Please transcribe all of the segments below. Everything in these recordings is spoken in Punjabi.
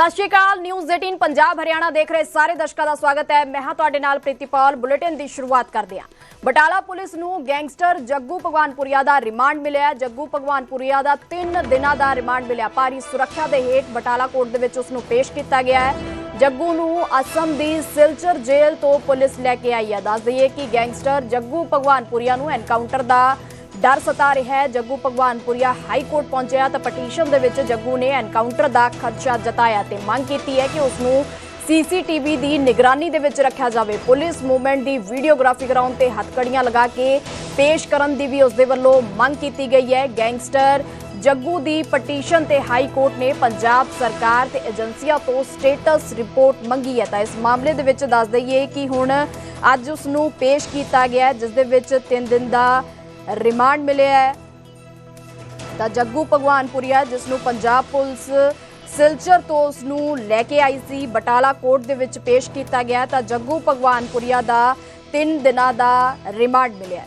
ਸਤਿ ਸ਼੍ਰੀ ਅਕਾਲ ਨਿਊਜ਼ 18 ਪੰਜਾਬ, ਹਰਿਆਣਾ ਦੇਖ ਰਹੇ ਸਾਰੇ ਦਰਸ਼ਕਾਂ ਦਾ ਸਵਾਗਤ ਹੈ। ਮੈਂ ਹਾਂ ਤੁਹਾਡੇ ਨਾਲ ਪ੍ਰੀਤੀਪਾਲ, ਬੁਲੇਟਿਨ ਦੀ ਸ਼ੁਰੂਆਤ ਕਰਦੇ ਹਾਂ। ਬਟਾਲਾ ਪੁਲਿਸ ਨੂੰ ਗੈਂਗਸਟਰ ਜੱਗੂ ਭਗਵਾਨਪੁਰੀਆ ਦਾ ਰਿਮਾਂਡ ਮਿਲਿਆ ਹੈ। ਜੱਗੂ ਭਗਵਾਨਪੁਰੀਆ ਦਾ 3 ਦਿਨਾਂ ਦਾ ਰਿਮਾਂਡ ਮਿਲਿਆ। ਭਾਰੀ ਸੁਰੱਖਿਆ ਦੇ ਹੇਠ ਬਟਾਲਾ ਕੋਰਟ ਦੇ ਵਿੱਚ ਉਸ ਨੂੰ ਪੇਸ਼ ਕੀਤਾ ਗਿਆ ਹੈ। ਜੱਗੂ ਨੂੰ ਅਸਮ ਦੀ ਸਿਲਚਰ ਜੇਲ੍ਹ ਤੋਂ ਪੁਲਿਸ ਲੈ ਕੇ ਆਈ ਹੈ। ਦੱਸ ਦਈਏ ਕਿ ਗੈਂਗਸਟਰ ਜੱਗੂ ਭਗਵਾਨਪੁਰੀਆ ਨੂੰ ਐਨਕਾਊਂਟਰ ਦਾ ਡਰ ਸਤਾ ਰਿਹਾ ਹੈ। ਜੱਗੂ ਭਗਵਾਨਪੁਰੀਆ ਹਾਈ ਕੋਰਟ ਪਹੁੰਚਿਆ ਤਾਂ ਪਟੀਸ਼ਨ ਦੇ ਵਿੱਚ ਜੱਗੂ ਨੇ ਐਨਕਾਊਂਟਰ ਦਾ ਖਰਚਾ ਜਤਾਇਆ ਤੇ ਮੰਗ ਕੀਤੀ ਹੈ ਕਿ ਉਸ ਨੂੰ ਸੀਸੀਟੀਵੀ ਦੀ ਨਿਗਰਾਨੀ ਦੇ ਵਿੱਚ ਰੱਖਿਆ ਜਾਵੇ। ਪੁਲਿਸ ਮੂਵਮੈਂਟ ਦੀ ਵੀਡੀਓਗ੍ਰਾਫੀ ਕਰਾਉਣ ਤੇ ਹੱਥਕੜੀਆਂ ਲਗਾ ਕੇ ਪੇਸ਼ ਕਰਨ ਦੀ ਵੀ ਉਸ ਦੇ ਵੱਲੋਂ ਮੰਗ ਕੀਤੀ ਗਈ ਹੈ। ਗੈਂਗਸਟਰ ਜੱਗੂ ਦੀ ਪਟੀਸ਼ਨ ਤੇ ਹਾਈ ਕੋਰਟ ਨੇ ਪੰਜਾਬ ਸਰਕਾਰ ਤੇ ਏਜੰਸੀਆਂ ਤੋਂ ਸਟੇਟਸ ਰਿਪੋਰਟ ਮੰਗੀ ਹੈ। ਤਾਂ ਇਸ ਮਾਮਲੇ ਦੇ ਵਿੱਚ ਦੱਸ ਦਈਏ ਕਿ ਹੁਣ ਅੱਜ ਉਸ ਨੂੰ ਪੇਸ਼ ਕੀਤਾ ਗਿਆ ਜਿਸ ਦੇ ਵਿੱਚ 3 ਦਿਨ ਦਾ ਰਿਮਾਂਡ ਮਿਲਿਆ ਹੈ। ਤਾਂ ਜੱਗੂ ਭਗਵਾਨਪੁਰੀਆ ਜਿਸ ਨੂੰ ਪੰਜਾਬ ਪੁਲਿਸ ਸਿਲਚਰ ਤੋਂ ਉਸ ਨੂੰ ਲੈ ਕੇ ਆਈ ਸੀ। ਬਟਾਲਾ ਕੋਰਟ ਦੇ ਵਿੱਚ ਪੇਸ਼ ਕੀਤਾ ਗਿਆ ਤਾਂ ਜੱਗੂ ਭਗਵਾਨਪੁਰੀਆ ਦਾ 3 ਦਿਨਾਂ ਦਾ ਰਿਮਾਂਡ ਮਿਲਿਆ ਹੈ।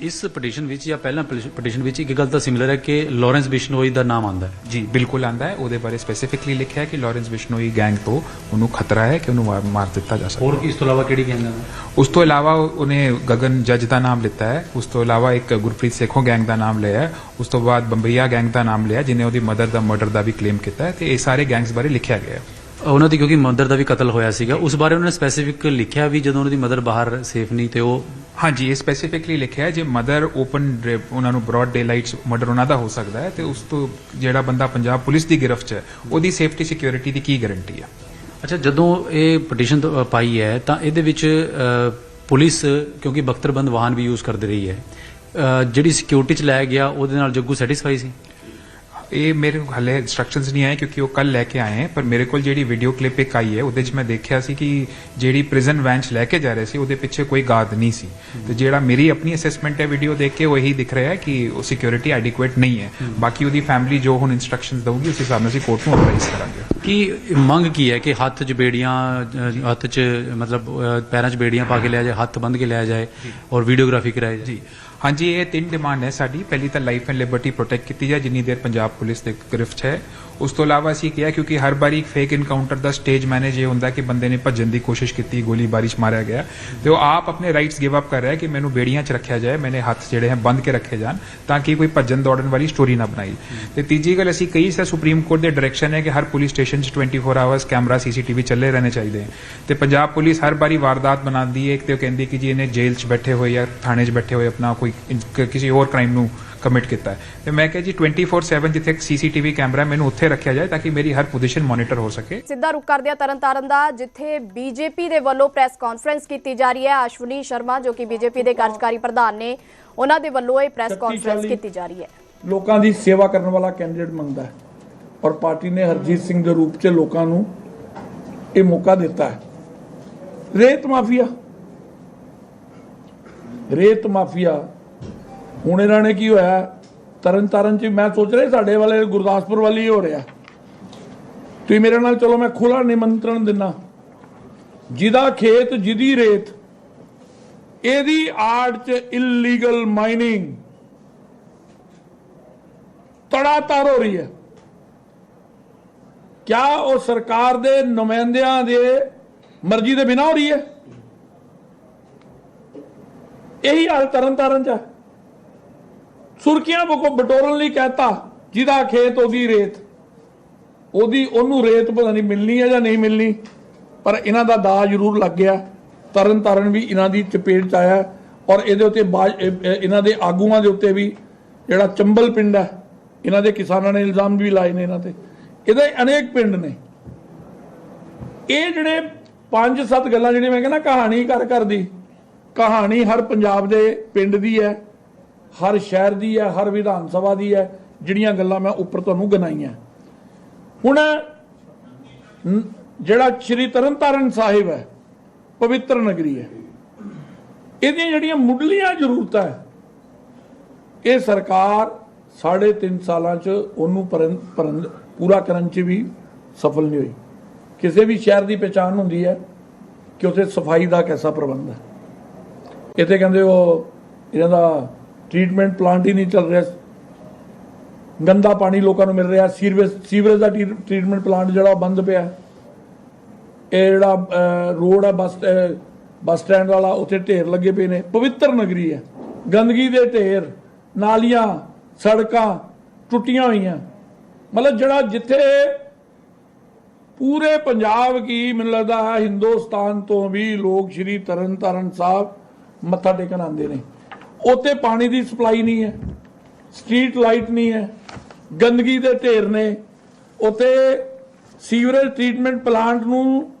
ਇਸ ਪਟੀਸ਼ਨ ਵਿੱਚ ਜਾਂ ਪਹਿਲਾਂ ਪਟੀਸ਼ਨ ਵਿੱਚ ਇੱਕ ਗੱਲ ਤਾਂ ਸਿਮਿਲਰ ਹੈ ਕਿ ਲਾਰੈਂਸ ਬਿਸ਼ਨੋਈ ਦਾ ਨਾਮ ਆਂਦਾ ਹੈ। ਜੀ ਬਿਲਕੁਲ ਆਂਦਾ ਹੈ। ਉਹਦੇ ਬਾਰੇ ਸਪੈਸੀਫਿਕਲੀ ਲਿਖਿਆ ਹੈ ਕਿ ਲਾਰੈਂਸ ਬਿਸ਼ਨੋਈ ਗੈਂਗ ਤੋਂ ਉਹਨੂੰ ਖਤਰਾ ਹੈ ਕਿ ਉਹਨੂੰ ਮਾਰ- ਮਾਰ ਦਿੱਤਾ ਜਾ ਸਕਦਾ ਹੋਰ ਇਸ ਤੋਂ ਇਲਾਵਾ ਕਿਹੜੀ ਗੈਂਗ ਹੈ? ਉਸ ਤੋਂ ਇਲਾਵਾ ਉਹਨੇ ਗਗਨ ਜੱਜ ਦਾ ਨਾਮ ਲਿੱਤਾ ਹੈ। ਉਸ ਤੋਂ ਇਲਾਵਾ ਇੱਕ ਗੁਰਪ੍ਰੀਤ ਸੇਖੋਂ ਗੈਂਗ ਦਾ ਨਾਮ ਲਿਆ ਹੈ। ਉਸ ਤੋਂ ਬਾਅਦ ਬੰਬਈਆ ਗੈਂਗ ਦਾ ਨਾਮ ਲਿਆ ਜਿਨੇ ਉਹਦੀ ਮਦਰ ਦਾ ਮਰਡਰ ਦਾ ਵੀ ਕਲੇਮ ਕੀਤਾ ਹੈ। ਤੇ ਇਹ ਸਾਰੇ ਗੈਂਗਸ ਬਾਰੇ ਲਿਖਿਆ ਗਿਆ ਹੈ। ਉਹਨਾਂ ਦੀ ਕਿਉਂਕਿ ਮਦਰ ਦਾ ਵੀ ਕਤਲ ਹੋਇਆ ਸੀਗਾ ਉਸ ਬਾਰੇ ਉਹਨਾਂ ਨੇ ਸਪੈਸੀਫਿਕ ਲਿਖਿਆ ਵੀ ਜਦੋਂ ਉਹਨਾਂ ਦੀ ਮਦਰ ਬਾਹਰ ਸੇਫ ਨਹੀਂ ਤੇ ਉਹ ਹਾਂਜੀ, ਇਹ ਸਪੈਸੀਫਿਕਲੀ ਲਿਖਿਆ ਜੇ ਮਦਰ ਓਪਨ ਉਹਨਾਂ ਨੂੰ ਬ੍ਰੌਡ ਡੇ ਲਾਈਟਸ ਮਰਡਰ ਉਹਨਾਂ ਦਾ ਹੋ ਸਕਦਾ ਹੈ, ਤੇ ਉਸ ਤੋਂ ਜਿਹੜਾ ਬੰਦਾ ਪੰਜਾਬ ਪੁਲਿਸ ਦੀ ਗ੍ਰਿਫ਼ਤ 'ਚ ਹੈ, ਉਹਦੀ ਸੇਫਟੀ ਸਿਕਿਉਰਿਟੀ ਦੀ ਕੀ ਗਾਰੰਟੀ ਹੈ ਅੱਛਾ, ਜਦੋਂ ਇਹ ਪਟੀਸ਼ਨ ਪਾਈ ਹੈ, ਤਾਂ ਇਹਦੇ ਵਿੱਚ ਪੁਲਿਸ, ਕਿਉਂਕਿ ਬਖਤਰਬੰਦ ਵਾਹਨ ਵੀ ਯੂਜ਼ ਕਰਦੀ ਰਹੀ ਹੈ ਜਿਹੜੀ ਸਿਕਿਉਰਿਟੀ ਚ ਲਾਇਆ ਗਿਆ, ਉਹਦੇ ਨਾਲ ਜੱਗੂ ਸੈਟੀਸਫਾਈ ਸੀ? ਇਹ ਮੇਰੇ ਕੋਲ ਹਲੇ ਇਨਸਟਰਕਸ਼ਨਸ ਨਹੀਂ ਆਏ ਕਿਉਂਕਿ ਉਹ ਕੱਲ ਲੈ ਕੇ ਆਏ ਹੈ ਪਰ ਮੇਰੇ ਕੋਲ ਜਿਹੜੀ ਵੀਡੀਓ ਕਲਿੱਪ ਇੱਕ ਆਈ ਹੈ ਉਹਦੇ 'ਚ ਮੈਂ ਦੇਖਿਆ ਸੀ ਕਿ ਜਿਹੜੀ ਪ੍ਰਿਜ਼ਨ ਵੈਨ 'ਚ ਲੈ ਕੇ ਜਾ ਰਹੇ ਸੀ ਉਹਦੇ ਪਿੱਛੇ ਕੋਈ ਗਾਰਡ ਨਹੀਂ ਸੀ। ਤੇ ਜਿਹੜਾ ਮੇਰੀ ਆਪਣੀ ਅਸੈਸਮੈਂਟ ਹੈ ਵੀਡੀਓ ਦੇਖ ਕੇ ਉਹ ਇਹੀ ਦਿਖ ਰਿਹਾ ਹੈ ਕਿ ਉਹ ਸਿਕਿਉਰਿਟੀ ਐਡਿਕੁਏਟ ਨਹੀਂ ਹੈ। ਬਾਕੀ ਉਹਦੀ ਫੈਮਿਲੀ ਜੋ ਹੁਣ ਇਨਸਟਰਕਸ਼ਨਸ ਦਊਗੀ ਉਸ ਹਿਸਾਬ ਨਾਲ ਅਸੀਂ ਕੋਰਟ ਨੂੰ ਅਪਰਾਈਜ਼ ਕਰਾਂਗੇ। ਕੀ ਮੰਗ ਕੀ ਹੈ ਕਿ ਹੱਥ 'ਚ ਬੇੜੀਆਂ ਹੱਥ 'ਚ ਮਤਲਬ ਪੈਰਾਂ 'ਚ ਬੇੜੀਆਂ ਪਾ ਕੇ ਲਿਆ ਜਾਏ ਹੱਥ ਬੰਨ੍ਹ ਕੇ ਲਿਆ ਜਾਏ ਔਰ ਵੀਡੀਓਗ੍ਰਾਫੀ ਕਰਾਈ ਜਾਏ? ਜੀ। ਹਾਂਜੀ, ਇਹ ਤਿੰਨ ਡਿਮਾਂਡ ਹੈ ਸਾਡੀ। ਪਹਿਲੀ ਤਾਂ ਲਾਈਫ ਐਂਡ ਲਿਬਰਟੀ ਪ੍ਰੋਟੈਕਟ ਕੀਤੀ ਜਾਏ, ਜਿੰਨੀ ਦੇਰ ਪੰਜਾਬ ਪੁਲਿਸ ਦੇ ਗ੍ਰਿਫਤ 'ਚ ਹੈ। ਉਸ ਤੋਂ ਇਲਾਵਾ ਅਸੀਂ ਕਿਹਾ ਕਿਉਂਕਿ ਹਰ ਵਾਰੀ ਇੱਕ ਫੇਕ ਇਨਕਾਊਂਟਰ ਦਾ ਸਟੇਜ ਮੈਨੇਜ ਇਹ ਹੁੰਦਾ ਕਿ ਬੰਦੇ ਨੇ ਭੱਜਣ ਦੀ ਕੋਸ਼ਿਸ਼ ਕੀਤੀ, ਗੋਲੀਬਾਰੀ 'ਚ ਮਾਰਿਆ ਗਿਆ। ਤੇ ਉਹ ਆਪ ਆਪਣੇ ਰਾਈਟਸ ਗਿਵ ਅਪ ਕਰ ਰਿਹਾ ਹੈ ਕਿ ਮੈਨੂੰ ਬੇੜੀਆਂ 'ਚ ਰੱਖਿਆ ਜਾਏ, ਮੈਨੇ ਹੱਥ ਜਿਹੜੇ ਹੈ ਬੰਦ ਕੇ ਰੱਖੇ ਜਾਣ ਤਾਂ ਕਿ ਕੋਈ ਭੱਜਣ ਦੌੜਨ ਵਾਲੀ ਸਟੋਰੀ ਨਾ ਬਣਾਈ। ਤੇ ਤੀਜੀ ਗੱਲ, ਅਸੀਂ ਕਹੀ ਸਰ ਸੁਪਰੀਮ ਕੋਰਟ ਦੇ ਡਾਇਰੈਕਸ਼ਨ ਹੈ ਕਿ ਹਰ ਪੁਲਿਸ ਸਟੇਸ਼ਨ 'ਚ 24 ਆਵਰਸ ਕੈਮਰਾ ਸੀਸੀਟੀਵੀ ਚੱਲੇ ਰਹਿਣੇ ਚਾਹੀਦੇ ਹੈ। ਤੇ ਪੰਜਾਬ ਪੁਲਿਸ ਹਰ ਵਾਰੀ ਵਾਰਦਾਤ ਬਣਾਉਂਦੀ ਹੈ ਇੱਕ ਤੇ ਉਹ ਕਹਿੰਦੀ ਕਿ ਜੀ ਇਹਨੇ ਜੇਲ੍ਹ 'ਚ ਬੈਠੇ ਹੋਏ ਜਾਂ ਥਾਣੇ 'ਚ ਬੈਠੇ ਹੋਏ ਆਪਣਾ ਕੋਈ ਕਿਸੇ ਹੋਰ ਕ੍ਰਾਈਮ ਨੂੰ ਕਮਿਟ ਕੀਤਾ ਹੈ। ਤੇ ਮੈਂ ਕਿਹਾ ਜੀ 24/7 ਜਿੱਥੇ ਇੱਕ ਸੀਸੀਟੀਵੀ ਕੈਮਰਾ ਮੈਨੂੰ ਉੱਥੇ ਰੱਖਿਆ ਜਾਏ ਤਾਂ ਕਿ ਮੇਰੀ ਹਰ ਪੋਜੀਸ਼ਨ ਮੋਨੀਟਰ ਹੋ ਸਕੇ। ਸਿੱਧਾ ਰੁਕ ਕਰਦੇ ਆ ਤਰਨਤਾਰਨ ਦਾ ਜਿੱਥੇ ਬੀਜੇਪੀ ਦੇ ਵੱਲੋਂ ਪ੍ਰੈਸ ਕਾਨਫਰੰਸ ਕੀਤੀ ਜਾ ਰਹੀ ਹੈ ਅਸ਼ਵਨੀ ਸ਼ਰਮਾ ਜੋ ਕਿ ਬੀਜੇਪੀ ਦੇ ਕਾਰਜਕਾਰੀ ਪ੍ਰਧਾਨ ਨੇ ਉਹਨਾਂ ਦੇ ਵੱਲੋਂ ਇਹ ਪ੍ਰੈਸ ਕਾਨਫਰੰਸ ਕੀਤੀ ਜਾ ਰਹੀ ਹੈ। ਲੋਕਾਂ ਦੀ ਸੇਵਾ ਕਰਨ ਵਾਲਾ ਕੈਂਡੀਡੇਟ ਮੰਗਦਾ ਹੈ। ਔਰ ਪਾਰਟੀ ਨੇ ਹਰਜੀਤ ਸਿੰਘ ਦੇ ਰੂਪ 'ਚ ਲੋਕਾਂ ਨੂੰ ਇਹ ਮੌਕਾ ਦਿੱਤਾ ਹੈ। ਰੇਤ ਮਾਫੀਆ। ਰੇਤ ਮਾਫੀਆ ਹੁਣ ਇਹਨਾਂ ਨੇ ਕੀ ਹੋਇਆ? ਤਰਨ ਤਾਰਨ 'ਚ ਮੈਂ ਸੋਚ ਰਿਹਾ ਸਾਡੇ ਵਾਲੇ ਗੁਰਦਾਸਪੁਰ ਵਾਲੀ ਹੋ ਰਿਹਾ। ਤੁਸੀਂ ਮੇਰੇ ਨਾਲ ਚਲੋ, ਮੈਂ ਖੁੱਲਾ ਨਿਮੰਤਰਣ ਦਿੰਨਾ ਜਿਹਦਾ ਖੇਤ, ਜਿਹਦੀ ਰੇਤ, ਇਹਦੀ ਆੜ 'ਚ ਇਲੀਗਲ ਮਾਈਨਿੰਗ ਤੜਾਤਾਰ ਹੋ ਰਹੀ ਹੈ। ਕਿਆ ਉਹ ਸਰਕਾਰ ਦੇ ਨੁਮਾਇੰਦਿਆਂ ਦੇ ਮਰਜ਼ੀ ਦੇ ਬਿਨਾ ਹੋ ਰਹੀ ਹੈ? ਇਹੀ ਹਾਲ ਤਰਨ ਤਾਰਨ ਚ ਹੈ। ਸੁਰਖੀਆਂ ਬਕੋ ਬਟੋਰਨ ਲਈ ਕਹਤਾ, ਜਿਹਦਾ ਖੇਤ ਉਹਦੀ ਰੇਤ। ਉਹਦੀ, ਉਹਨੂੰ ਰੇਤ ਪਤਾ ਨਹੀਂ ਮਿਲਣੀ ਹੈ ਜਾਂ ਨਹੀਂ ਮਿਲਣੀ, ਪਰ ਇਹਨਾਂ ਦਾ ਦਾ ਜ਼ਰੂਰ ਲੱਗ ਗਿਆ। ਤਰਨ ਤਾਰਨ ਵੀ ਇਹਨਾਂ ਦੀ ਚਪੇਟ ਚ ਆਇਆ ਔਰ ਇਹਦੇ ਉੱਤੇ ਇਹਨਾਂ ਦੇ ਆਗੂਆਂ ਦੇ ਉੱਤੇ ਵੀ ਜਿਹੜਾ ਚੰਬਲ ਪਿੰਡ ਹੈ, ਇਹਨਾਂ ਦੇ ਕਿਸਾਨਾਂ ਨੇ ਇਲਜ਼ਾਮ ਵੀ ਲਾਏ ਨੇ ਇਹਨਾਂ ਤੇ। ਇਹਦੇ ਅਨੇਕ ਪਿੰਡ ਨੇ। ਇਹ ਜਿਹੜੇ ਪੰਜ ਸੱਤ ਗੱਲਾਂ ਜਿਹੜੀਆਂ ਮੈਂ ਕਹਿੰਦਾ, ਕਹਾਣੀ ਘਰ ਘਰ ਦੀ, ਕਹਾਣੀ ਹਰ ਪੰਜਾਬ ਦੇ ਪਿੰਡ ਦੀ ਹੈ। ਹਰ ਸ਼ਹਿਰ ਦੀ ਹੈ, ਹਰ ਵਿਧਾਨ ਸਭਾ ਦੀ ਹੈ, ਜਿਹੜੀਆਂ ਗੱਲਾਂ ਮੈਂ ਉੱਪਰ ਤੁਹਾਨੂੰ ਗਿਣਾਈਆਂ ਹੁਣ ਜਿਹੜਾ ਸ਼੍ਰੀ ਤਰਨਤਾਰਨ ਸਾਹਿਬ ਹੈ, ਪਵਿੱਤਰ ਨਗਰੀ ਹੈ। ਇਹਦੀਆਂ ਜਿਹੜੀਆਂ ਮੁੱਢਲੀਆਂ ਜ਼ਰੂਰਤਾਂ ਹੈ, ਇਹ ਸਰਕਾਰ ਸਾਢੇ ਤਿੰਨ ਸਾਲਾਂ ਚ ਉਹਨੂੰ ਪਰਨ- ਪਰਨ- ਪੂਰਾ ਕਰਨ ਚ ਵੀ ਸਫਲ ਨਹੀਂ ਹੋਈ। ਕਿਸੇ ਵੀ ਸ਼ਹਿਰ ਦੀ ਪਛਾਣ ਹੁੰਦੀ ਹੈ ਕਿ ਉੱਥੇ ਸਫ਼ਾਈ ਦਾ ਕਿਹਦਾ ਪ੍ਰਬੰਧ ਹੈ। ਇੱਥੇ ਕਹਿੰਦੇ ਉਹ, ਇਹਨਾਂ ਦਾ ਟ੍ਰੀਟਮੈਂਟ ਪਲਾਂਟ ਹੀ ਨਹੀਂ ਚੱਲ ਰਿਹਾ। ਗੰਦਾ ਪਾਣੀ ਲੋਕਾਂ ਨੂੰ ਮਿਲ ਰਿਹਾ। ਸੀਵਰੇਜ ਸੀਵਰੇਜ ਦਾ ਟ੍ਰੀਟਮੈਂਟ ਪਲਾਂਟ ਜਿਹੜਾ ਉਹ ਬੰਦ ਪਿਆ। ਇਹ ਜਿਹੜਾ ਰੋਡ ਹੈ ਬੱਸ ਅਹ, ਬੱਸ ਸਟੈਂਡ ਵਾਲਾ ਉੱਥੇ ਢੇਰ ਲੱਗੇ ਪਏ ਨੇ। ਪਵਿੱਤਰ ਨਗਰੀ ਹੈ ਗੰਦਗੀ ਦੇ ਢੇਰ ਨਾਲੀਆਂ ਸੜਕਾਂ ਟੁੱਟੀਆਂ ਹੋਈਆਂ। ਮਤਲਬ ਜਿਹੜਾ ਜਿੱਥੇ ਪੂਰੇ ਪੰਜਾਬ ਕੀ ਮੈਨੂੰ ਲੱਗਦਾ ਹੈ ਹਿੰਦੁਸਤਾਨ ਤੋਂ ਵੀ ਲੋਕ ਸ਼੍ਰੀ ਤਰਨਤਾਰਨ ਸਾਹਿਬ ਮੱਥਾ ਟੇਕਣ ਆਉਂਦੇ ਨੇ। ਉੱਥੇ ਪਾਣੀ ਦੀ ਸਪਲਾਈ ਨਹੀਂ ਹੈ, ਸਟਰੀਟ ਲਾਈਟ ਨਹੀਂ ਹੈ, ਗੰਦਗੀ ਦੇ ਢੇਰ ਨੇ। ਉੱਥੇ ਸੀਵਰੇਜ ਟ੍ਰੀਟਮੈਂਟ ਪਲਾਂਟ ਨੂੰ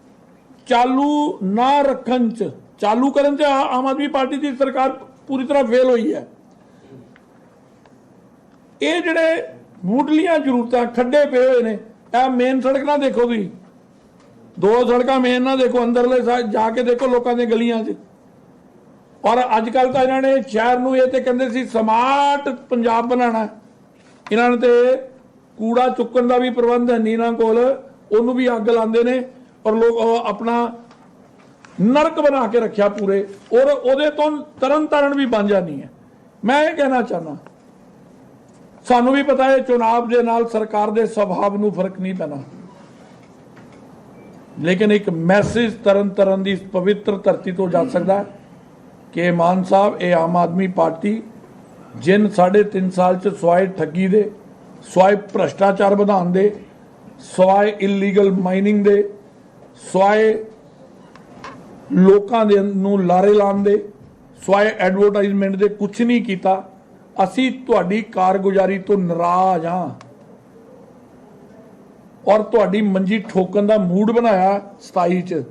ਚਾਲੂ ਨਾ ਰੱਖਣ ਚ, ਚਾਲੂ ਕਰਨ ਚ ਆ- ਆਮ ਆਦਮੀ ਪਾਰਟੀ ਦੀ ਸਰਕਾਰ ਪੂਰੀ ਤਰ੍ਹਾਂ ਫੇਲ ਹੋਈ ਹੈ। ਇਹ ਜਿਹੜੇ ਮੁੱਢਲੀਆਂ ਜ਼ਰੂਰਤਾਂ ਖੱਡੇ ਪਏ ਹੋਏ ਨੇ, ਇਹ ਮੇਨ ਸੜਕ ਨਾ ਦੇਖੋ ਤੁਸੀਂ। ਦੋ ਸੜਕਾਂ ਮੇਨ ਨਾ ਦੇਖੋ, ਅੰਦਰਲੇ side ਜਾ ਕੇ ਦੇਖੋ ਲੋਕਾਂ ਦੀਆਂ ਗਲੀਆਂ 'ਚ। ਔਰ ਅੱਜ ਕੱਲ ਤਾਂ ਇਹਨਾਂ ਨੇ ਸ਼ਹਿਰ ਨੂੰ ਇਹ ਤੇ ਕਹਿੰਦੇ ਸੀ ਸਮਾਰਟ ਪੰਜਾਬ ਬਣਾਉਣਾ ਇਹਨਾਂ ਨੇ ਤੇ ਕੂੜਾ ਚੁੱਕਣ ਦਾ ਵੀ ਪ੍ਰਬੰਧ ਹੈ ਨਹੀਂ ਇਹਨਾਂ ਕੋਲ, ਉਹਨੂੰ ਵੀ ਅੱਗ ਲਾਉਂਦੇ ਨੇ ਔਰ ਲੋਕ ਆਪਣਾ ਨਰਕ ਬਣਾ ਕੇ ਰੱਖਿਆ ਪੂਰੇ। ਔਰ ਉਹਦੇ ਤੋਂ ਤਰਨ ਤਾਰਨ ਵੀ ਬਣ ਜਾਣੀ ਹੈ। ਮੈਂ ਇਹ ਕਹਿਣਾ ਚਾਹਨਾ ਸਾਨੂੰ ਵੀ ਪਤਾ ਹੈ ਚੁਣਾਵ ਦੇ ਨਾਲ ਸਰਕਾਰ ਦੇ ਸੁਭਾਅ ਨੂੰ ਫ਼ਰਕ ਨਹੀਂ ਪੈਣਾ। ਲੇਕਿਨ ਇੱਕ ਮੈਸੇਜ ਤਰਨ ਤਰਨ ਦੀ ਪਵਿੱਤਰ ਧਰਤੀ ਤੋਂ ਜਾ ਸਕਦਾ ਹੈ। ਕਿ ਮਾਨ ਸਾਹਿਬ, ਇਹ ਆਮ ਆਦਮੀ ਪਾਰਟੀ ਜਿਨ ਸਾਢੇ ਤਿੰਨ ਸਾਲ ਚ ਸਵਾਏ ਠੱਗੀ ਦੇ, ਸਵਾਏ ਭ੍ਰਸ਼ਟਾਚਾਰ ਵਧਾਉਣ ਦੇ, ਸਵਾਏ ਇਲੀਗਲ ਮਾਈਨਿੰਗ ਦੇ, ਸਵਾਏ ਲੋਕਾਂ ਦੇ ਨੂੰ ਲਾਰੇ ਲਾਉਣ ਦੇ, ਸਵਾਏ ਐਡਵਰਟਾਈਜ਼ਮੈਂਟ ਦੇ ਕੁਝ ਨਹੀਂ ਕੀਤਾ। ਅਸੀਂ ਤੁਹਾਡੀ ਕਾਰਗੁਜ਼ਾਰੀ ਤੋਂ ਨਾਰਾਜ਼ ਹਾਂ। ਔਰ ਤੁਹਾਡੀ ਮੰਜੀ ਠੋਕਣ ਦਾ ਮੂਡ ਬਣਾਇਆ 27 ਚ।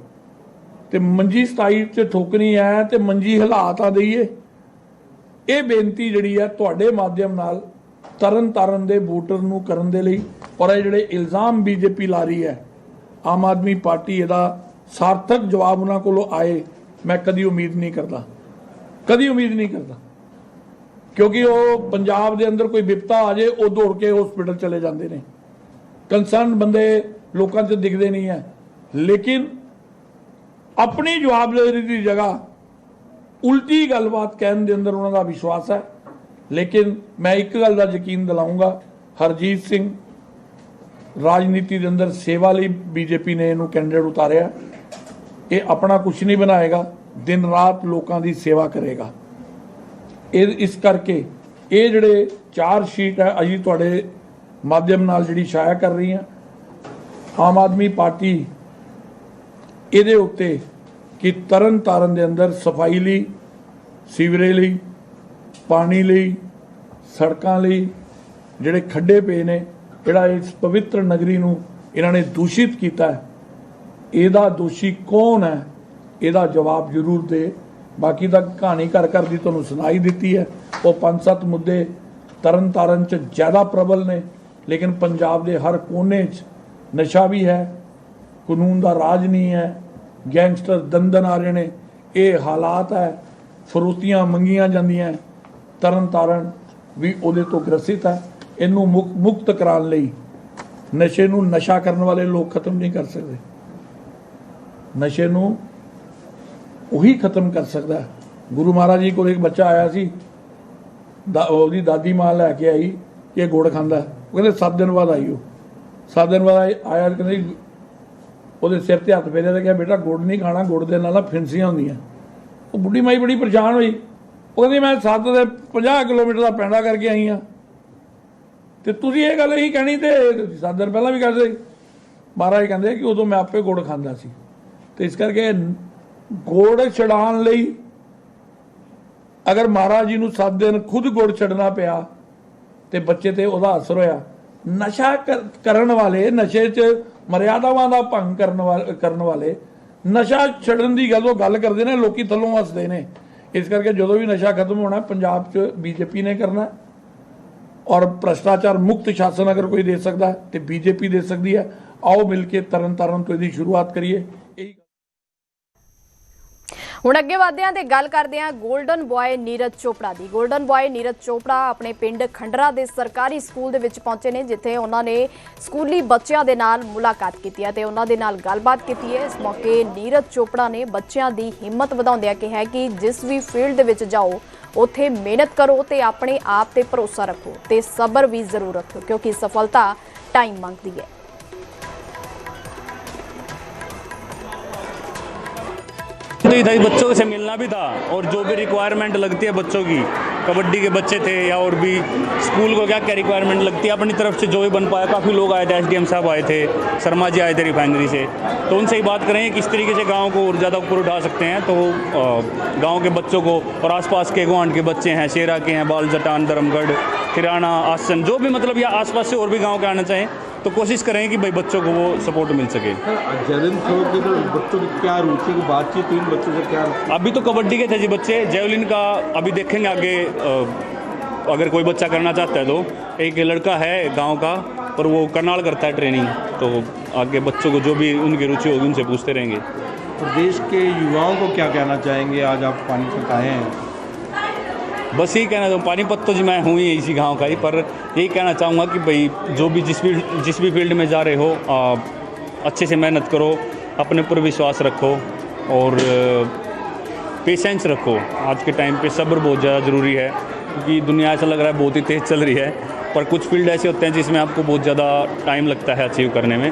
ਤੇ ਮੰਜੀ 27 ਚ ਠੋਕਣੀ ਹੈ ਤੇ ਮੰਜੀ ਹਾਲਾਤ ਆ ਦਈਏ। ਇਹ ਬੇਨਤੀ ਜਿਹੜੀ ਹੈ ਤੁਹਾਡੇ ਮਾਧਿਅਮ ਨਾਲ ਤਰਨ ਤਾਰਨ ਦੇ ਵੋਟਰ ਨੂੰ ਕਰਨ ਦੇ ਲਈ ਔਰ ਇਹ ਜਿਹੜੇ ਇਲਜ਼ਾਮ ਬੀਜੇਪੀ ਲਾ ਰਹੀ ਹੈ ਆਮ ਆਦਮੀ ਪਾਰਟੀ ਇਹਦਾ ਸਾਰਥਕ ਜਵਾਬ ਉਹਨਾਂ ਕੋਲੋਂ ਆਏ, ਮੈਂ ਕਦੀ ਉਮੀਦ ਨਹੀਂ ਕਰਦਾ। ਕਦੀ ਉਮੀਦ ਨਹੀਂ ਕਰਦਾ। ਕਿਉਂਕਿ ਉਹ ਪੰਜਾਬ ਦੇ ਅੰਦਰ ਕੋਈ ਵਿਪਤਾ ਆ ਜੇ, ਉਹ ਦੌੜ ਕੇ ਹਸਪੀਟਲ ਚਲੇ ਜਾਂਦੇ ਨੇ। ਕੰਸਰਨ ਬੰਦੇ ਲੋਕਾਂ 'ਚ ਦਿਖਦੇ ਨਹੀਂ ਹੈ ਲੇਕਿਨ ਆਪਣੀ ਜਵਾਬਦੇਹੀ ਦੀ ਜਗ੍ਹਾ। ਉਲਟੀ ਗੱਲਬਾਤ ਕਹਿਣ ਦੇ ਅੰਦਰ ਉਹਨਾਂ ਦਾ ਵਿਸ਼ਵਾਸ ਹੈ। ਲੇਕਿਨ ਮੈਂ ਇੱਕ ਗੱਲ ਦਾ ਯਕੀਨ ਦਿਲਾਉਂਗਾ ਹਰਜੀਤ ਸਿੰਘ ਰਾਜਨੀਤੀ ਦੇ ਅੰਦਰ ਸੇਵਾ ਲਈ ਬੀਜੇਪੀ ਨੇ ਇਹਨੂੰ ਕੈਂਡੀਡੇਟ ਉਤਾਰਿਆ। ਇਹ ਆਪਣਾ ਕੁਝ ਨਹੀਂ ਬਣਾਏਗਾ, ਦਿਨ ਰਾਤ ਲੋਕਾਂ ਦੀ ਸੇਵਾ ਕਰੇਗਾ। ਇਹ, ਇਸ ਕਰਕੇ ਇਹ ਜਿਹੜੇ ਚਾਰ ਸ਼ੀਟ ਹੈ ਅਜੀ ਤੁਹਾਡੇ ਮਾਧਿਅਮ ਨਾਲ ਜਿਹੜੀ ਛਾਇਆ ਕਰ ਰਹੀ ਹਾਂ ਆਮ ਆਦਮੀ ਪਾਰਟੀ ਇਹਦੇ ਉੱਤੇ ਕਿ ਤਰਨ ਤਾਰਨ ਦੇ ਅੰਦਰ ਸਫ਼ਾਈ ਲਈ, ਸੀਵਰੇਜ ਲਈ, ਪਾਣੀ ਲਈ, ਸੜਕਾਂ ਲਈ ਜਿਹੜੇ ਖੱਡੇ ਪਏ ਨੇ, ਜਿਹੜਾ ਇਸ ਪਵਿੱਤਰ ਨਗਰੀ ਨੂੰ ਇਹਨਾਂ ਨੇ ਦੂਸ਼ਿਤ ਕੀਤਾ ਹੈ, ਇਹਦਾ ਦੋਸ਼ੀ ਕੌਣ ਹੈ? ਇਹਦਾ ਜਵਾਬ ਜ਼ਰੂਰ ਦੇ। ਬਾਕੀ ਤਾਂ ਕਹਾਣੀ ਘਰ ਘਰ ਦੀ ਤੁਹਾਨੂੰ ਸੁਣਾਈ ਦਿੱਤੀ ਹੈ। ਉਹ ਪੰਜ ਸੱਤ ਮੁੱਦੇ ਤਰਨ ਤਾਰਨ ਚ ਜ਼ਿਆਦਾ ਪ੍ਰਬਲ ਨੇ, ਲੇਕਿਨ ਪੰਜਾਬ ਦੇ ਹਰ ਕੋਨੇ 'ਚ ਨਸ਼ਾ ਵੀ ਹੈ, ਕਾਨੂੰਨ ਦਾ ਰਾਜ ਨਹੀਂ ਹੈ ਗੈਂਗਸਟਰ ਦੰਦਨ ਆ ਰਹੇ ਨੇ। ਇਹ ਹਾਲਾਤ ਹੈ, ਫਰੋਤੀਆਂ ਮੰਗੀਆਂ ਜਾਂਦੀਆਂ ਤਰਨ ਤਾਰਨ ਵੀ ਉਹਦੇ ਤੋਂ ਗ੍ਰਸਿਤ ਹੈ। ਇਹਨੂੰ ਮੁਕ- ਮੁਕਤ ਕਰਾਉਣ ਲਈ ਨਸ਼ੇ ਨੂੰ ਨਸ਼ਾ ਕਰਨ ਵਾਲੇ ਲੋਕ ਖਤਮ ਨਹੀਂ ਕਰ ਸਕਦੇ। ਨਸ਼ੇ ਨੂੰ ਉਹੀ ਖਤਮ ਕਰ ਸਕਦਾ ਗੁਰੂ ਮਹਾਰਾਜ ਜੀ ਕੋਲ ਇੱਕ ਬੱਚਾ ਆਇਆ ਸੀ। ਦਾ- ਉਹਦੀ ਦਾਦੀ ਮਾਂ ਲੈ ਕੇ ਆਈ ਕਿ ਇਹ ਗੁੜ ਖਾਂਦਾ। ਉਹ ਕਹਿੰਦੇ 7 ਦਿਨ ਬਾਅਦ ਆਈ ਉਹ। 7 ਦਿਨ ਬਾਅਦ ਆਈ- ਆਇਆ, ਕਹਿੰਦੇ ਉਹਦੇ ਸਿਰ ਤੇ ਹੱਥ ਫੇਰਿਆ ਤੇ ਕਿਹਾ, ਬੇਟਾ, ਗੁੜ ਨਹੀਂ ਖਾਣਾ, ਗੁੜ ਦੇ ਨਾਲ ਨਾ ਫਿੰਸੀਆਂ ਹੁੰਦੀਆਂ। ਉਹ ਬੁੱਢੀ ਮਾਈ ਬੜੀ ਪਰੇਸ਼ਾਨ ਹੋਈ। ਉਹ ਕਹਿੰਦੀ, ਮੈਂ ਸੱਤ ਦੇ 50 ਕਿਲੋਮੀਟਰ ਦਾ ਪੈਂਡਾ ਕਰਕੇ ਆਈ ਆ। ਤੇ ਤੁਸੀਂ ਇਹ ਗੱਲ ਹੀ ਕਹਿਣੀ ਤੇ ਸੱਤ ਦਿਨ ਪਹਿਲਾਂ ਵੀ ਕਰਦੇ। ਸੀ। ਮਹਾਰਾਜ ਕਹਿੰਦੇ ਕਿ ਉਦੋਂ ਮੈਂ ਆਪੇ ਗੁੜ ਖਾਂਦਾ ਸੀ। ਤੇ ਇਸ ਕਰਕੇ ਗੁੜ ਛਡਾਉਣ ਲਈ ਅਗਰ ਮਹਾਰਾਜ ਜੀ ਨੂੰ 7 ਦਿਨ ਖੁਦ ਗੁੜ ਛੱਡਣਾ ਪਿਆ ਤੇ ਬੱਚੇ ਤੇ ਉਹਦਾ ਅਸਰ ਹੋਇਆ। ਨਸ਼ਾ ਕਰਨ ਵਾਲੇ ਨਸ਼ੇ 'ਚ ਮਰਿਆਦਾਵਾਂ ਦਾ ਭੰਗ ਕਰਨ ਵਾਲੇ ਕਰਨ ਵਾਲੇ, ਨਸ਼ਾ ਛੱਡਣ ਦੀ ਗੱਲ ਉਹ ਗੱਲ ਕਰਦੇ ਨੇ, ਲੋਕੀ ਥੱਲੋਂ ਹੱਸਦੇ ਨੇ। ਇਸ ਕਰਕੇ ਜਦੋਂ ਵੀ ਨਸ਼ਾ ਖਤਮ ਹੋਣਾ, ਪੰਜਾਬ 'ਚ ਬੀਜੇਪੀ ਨੇ ਕਰਨਾ ਔਰ ਭ੍ਰਸ਼ਟਾਚਾਰ ਮੁਕਤ ਸ਼ਾਸਨ ਅਗਰ ਕੋਈ ਦੇ ਸਕਦਾ ਹੈ, ਤੇ ਬੀਜੇਪੀ ਦੇ ਸਕਦੀ ਹੈ। ਆਓ ਮਿਲ ਕੇ ਤਰਨ ਤਾਰਨ ਤੋਂ ਇਹਦੀ ਸ਼ੁਰੂਆਤ ਕਰੀਏ। ਹੁਣ ਅੱਗੇ ਵਧਦੇ ਆਂ ਤੇ ਗੱਲ ਕਰਦੇ ਹਾਂ 골ਡਨ ਬॉय ਨੀਰਜ ਚੋਪੜਾ ਦੀ। 골ਡਨ ਬॉय ਨੀਰਜ ਚੋਪੜਾ ਆਪਣੇ ਪਿੰਡ ਖੰਡਰਾ ਦੇ ਸਰਕਾਰੀ ਸਕੂਲ ਦੇ ਵਿੱਚ ਪਹੁੰਚੇ ਨੇ, ਜਿੱਥੇ ਉਹਨਾਂ ਨੇ ਸਕੂਲੀ ਬੱਚਿਆਂ ਦੇ ਨਾਲ ਮੁਲਾਕਾਤ ਕੀਤੀ ਹੈ ਤੇ ਉਹਨਾਂ ਦੇ ਨਾਲ ਗੱਲਬਾਤ ਕੀਤੀ ਹੈ। ਇਸ ਮੌਕੇ ਨੀਰਜ ਚੋਪੜਾ ਨੇ ਬੱਚਿਆਂ ਦੀ ਹਿੰਮਤ ਵਧਾਉਂਦਿਆਂ ਕਿਹਾ ਕਿ ਜਿਸ ਵੀ ਫੀਲਡ ਦੇ ਵਿੱਚ ਜਾਓ, ਉੱਥੇ ਮਿਹਨਤ ਕਰੋ ਤੇ ਆਪਣੇ ਆਪ ਤੇ ਭਰੋਸਾ ਰੱਖੋ ਤੇ ਸਬਰ ਵੀ ਜ਼ਰੂਰ ਰੱਖੋ, ਕਿਉਂਕਿ ਸਫਲਤਾ ਟਾਈਮ ਮੰਗਦੀ ਹੈ। तो था बच्चों से मिलना भी था। और जो भी रिक्वायरमेंट लगती है बच्चों की, कबड्डी के बच्चे थे या और भी स्कूल को क्या क्या रिक्वायरमेंट लगती है, अपनी तरफ़ से जो भी बन पाया, काफ़ी लोग आए थे एसडीएम साहब आए थे, शर्मा जी आए थे रिफाइनरी से। तो उनसे ही बात करें किस तरीके से गाँव को और ज़्यादा ऊपर उठा सकते हैं। तो गाँव के बच्चों को और आसपास के गुआंड के बच्चे हैं, शेरा के हैं, बाल जटान, धर्मगढ़, किराना, आसन, जो भी मतलब या आसपास से और भी गाँव के आना चाहें तो कोशिश करें कि भाई बच्चों को वो सपोर्ट मिल सके। जैवलिन थ्रो के तो बच्चों की क्या रुचि की बातचीत हुई बच्चों से क्या अभी तो कबड्डी के थे जी बच्चे। जेवलिन का अभी देखेंगे आगे अगर कोई बच्चा करना चाहता है तो। एक लड़का है गाँव का पर वो करनाल करता है ट्रेनिंग तो आगे बच्चों को जो भी उनकी रुचि होगी उनसे पूछते रहेंगे। प्रदेश के युवाओं को क्या कहना चाहेंगे? आज आप पानीपत आए हैं। बस यही कहना चाहूँ पानीपत तो जी मैं हूँ ही इसी गाँव का ही पर यही कहना चाहूँगा कि भाई जो भी जिस भी जिस भी फ़ील्ड में जा रहे हो आ, अच्छे से मेहनत करो अपने ऊपर विश्वास रखो और पेशेंस रखो। आज के टाइम पे सब्र बहुत ज़्यादा ज़रूरी है क्योंकि दुनिया ऐसा लग रहा है बहुत ही तेज़ चल रही है पर कुछ फ़ील्ड ऐसे होते हैं जिसमें आपको बहुत ज़्यादा टाइम लगता है अचीव करने में।